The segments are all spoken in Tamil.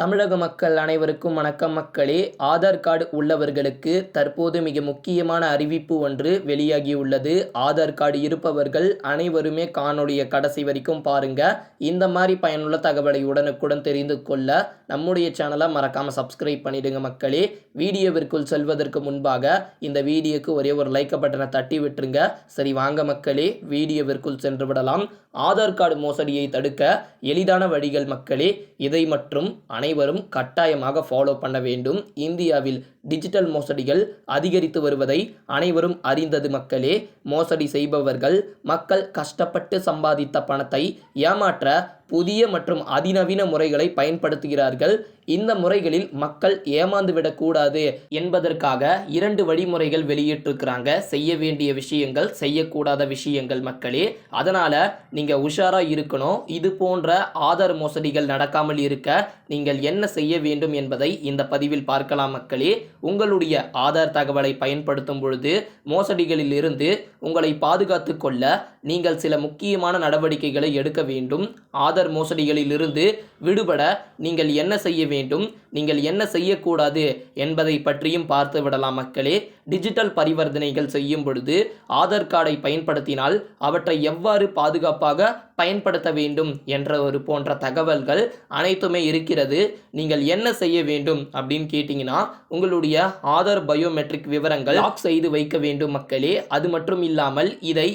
தமிழக மக்கள் அனைவருக்கும் வணக்கம் மக்களே. ஆதார் கார்டு உள்ளவர்களுக்கு தற்போது மிக முக்கியமான அறிவிப்பு ஒன்று வெளியாகியுள்ளது. ஆதார் கார்டு இருப்பவர்கள் அனைவருமே காணொளியை கடைசி வரைக்கும் பாருங்க. இந்த மாதிரி பயனுள்ள தகவலை உடனுக்குடன் தெரிந்து கொள்ள நம்முடைய சேனலை மறக்காம சப்ஸ்கிரைப் பண்ணிடுங்க மக்களே. வீடியோவிற்குள் செல்வதற்கு முன்பாக இந்த வீடியோக்கு ஒரே ஒரு லைக் பட்டனை தட்டி விட்டுருங்க. சரி வாங்க மக்களே. வீடியோவிற்குள் சென்று விடலாம். ஆதார் கார்டு மோசடியை தடுக்க எளிதான வழிகள் மக்களே. இதை மற்றும் அனை அனைவரும் கட்டாயமாக ஃபாலோ பண்ண வேண்டும். இந்தியாவில் டிஜிட்டல் மோசடிகள் அதிகரித்து வருவதை அனைவரும் அறிந்தது மக்களே. மோசடி செய்பவர்கள் மக்கள் கஷ்டப்பட்டு சம்பாதித்த பணத்தை ஏமாற்ற புதிய மற்றும் அதிநவீன முறைகளை பயன்படுத்துகிறார்கள். இந்த முறைகளில் மக்கள் ஏமாந்து விடக்கூடாது என்பதற்காக இரண்டு வழிமுறைகள் வெளியிட்டிருக்கிறாங்க. செய்ய வேண்டிய விஷயங்கள் செய்யக்கூடாத விஷயங்கள் மக்களே. அதனால் நீங்கள் உஷாராக இருக்கணும். இது போன்ற ஆதார் மோசடிகள் நடக்காமல் இருக்க நீங்கள் என்ன செய்ய வேண்டும் என்பதை இந்த பதிவில் பார்க்கலாம் மக்களே. உங்களுடைய ஆதார் தகவலை பயன்படுத்தும் பொழுது மோசடிகளில் இருந்து உங்களை பாதுகாத்து கொள்ள நீங்கள் சில முக்கியமான நடவடிக்கைகளை எடுக்க வேண்டும். ஆதார் மோசடிகளில் இருந்து விடுபட நீங்கள் என்ன செய்ய வேண்டும்? நீங்கள் என்ன செய்யக்கூடாது என்பதை பற்றியும் பார்த்து விடலாம் மக்களே. டிஜிட்டல் பரிவர்த்தனைகள் செய்யும் பொழுது ஆதார் கார்டை பயன்படுத்தினால் அவற்றை எவ்வாறு பாதுகாப்பாக பயன்படுத்த வேண்டும் என்ற ஒரு போன்ற தகவல்கள் அனைத்துமே இருக்கிறது. நீங்கள் என்ன செய்ய வேண்டும் அப்படின்னு கேட்டிங்கன்னா உங்களுடைய ஆதார் பயோமெட்ரிக் விவரங்கள் லாக் செய்து வைக்க வேண்டும் மக்களே. அது மட்டும் இல்லாமல் இதை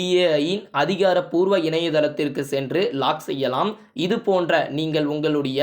பிஏஐயின் அதிகாரப்பூர்வ இணையதளத்திற்கு சென்று லாக் செய்யலாம். இது போன்ற நீங்கள் உங்களுடைய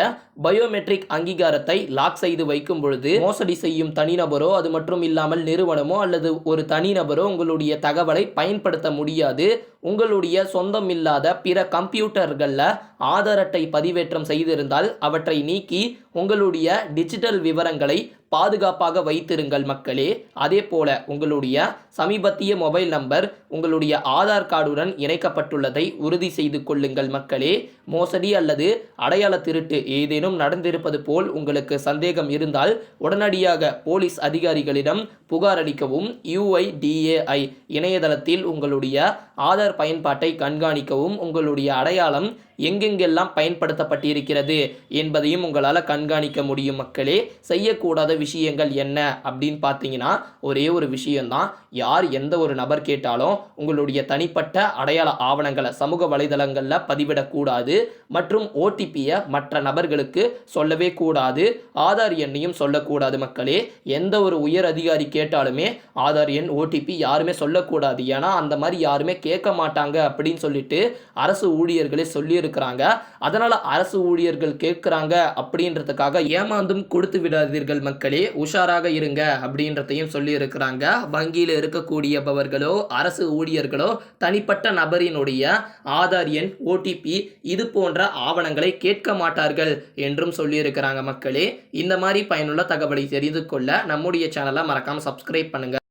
பயோமெட்ரிக் அங்கீகாரத்தை லாக் செய்து வைக்கும் பொழுது மோசடி செய்யும் தனிநபரோ அது மட்டும் இல்லாமல் நிறுவனமோ அல்லது ஒரு தனிநபரோ உங்களுடைய தகவலை பயன்படுத்த முடியாது. உங்களுடைய சொந்தம் இல்லாத பிற கம்ப்யூட்டர்களில் ஆதார் அட்டை பதிவேற்றம் செய்திருந்தால் அவற்றை நீக்கி உங்களுடைய டிஜிட்டல் விவரங்களை பாதுகாப்பாக வைத்திருங்கள் மக்களே. அதே போல உங்களுடைய சமீபத்திய மொபைல் நம்பர் உங்களுடைய ஆதார் கார்டுடன் இணைக்கப்பட்டுள்ளதை உறுதி செய்து கொள்ளுங்கள் மக்களே. மோசடி அல்லது அடையாள திருட்டு ஏதேனும் நடந்திருப்பது போல் உங்களுக்கு சந்தேகம் இருந்தால் உடனடியாக போலீஸ் அதிகாரிகளிடம் புகார் அளிக்கவும் யுஐடிஏஐ இணையதளத்தில் உங்களுடைய ஆதார் பயன்பாட்டை கண்காணிக்கவும் உங்களுடைய அடையாளம் எங்கெங்கெல்லாம் பயன்படுத்தப்பட்டிருக்கிறது என்பதையும் உங்களால் கண்காணிக்க முடியும் மக்களே. செய்யக்கூடாத விஷயங்கள் என்ன அப்படின்னு பார்த்தீங்கன்னா ஒரே ஒரு விஷயம்தான். யார் எந்த ஒரு நபர் கேட்டாலும் உங்களுடைய தனிப்பட்ட அடையாள ஆவணங்களை சமூக வலைதளங்களில் பதிவிடக்கூடாது மற்றும் ஓடிபியை மற்ற நபர்களுக்கு சொல்லவே கூடாது. ஆதார் எண்ணையும் சொல்லக்கூடாது மக்களே. எந்த ஒரு உயர் அதிகாரி கேட்டாலுமே ஆதார் எண் ஓடிபி யாருமே சொல்லக்கூடாது. ஏன்னா அந்த மாதிரி யாருமே கேட்க மாட்டாங்க அப்படின்னு சொல்லிட்டு அரசு ஊழியர்களே சொல்லியிருக்கிறாங்க. அதனால் அரசு ஊழியர்கள் கேட்குறாங்க அப்படின்றதுக்காக ஏமாந்தும் கொடுத்து விடாதீர்கள் மக்களே உஷாராக இருங்க அப்படின்றதையும் சொல்லியிருக்கிறாங்க. வங்கியில் இருக்கக்கூடியபவர்களோ அரசு ஊழியர்களோ தனிப்பட்ட நபரினுடைய ஆதார் எண் ஓடிபி இது போன்ற ஆவணங்களை கேட்க மாட்டார்கள் என்றும் சொல்லியிருக்கிறாங்க மக்களே. இந்த மாதிரி பயனுள்ள தகவலை தெரிந்து கொள்ள நம்முடைய சேனலை மறக்காமல் சப்ஸ்கிரைப் பண்ணுங்கள்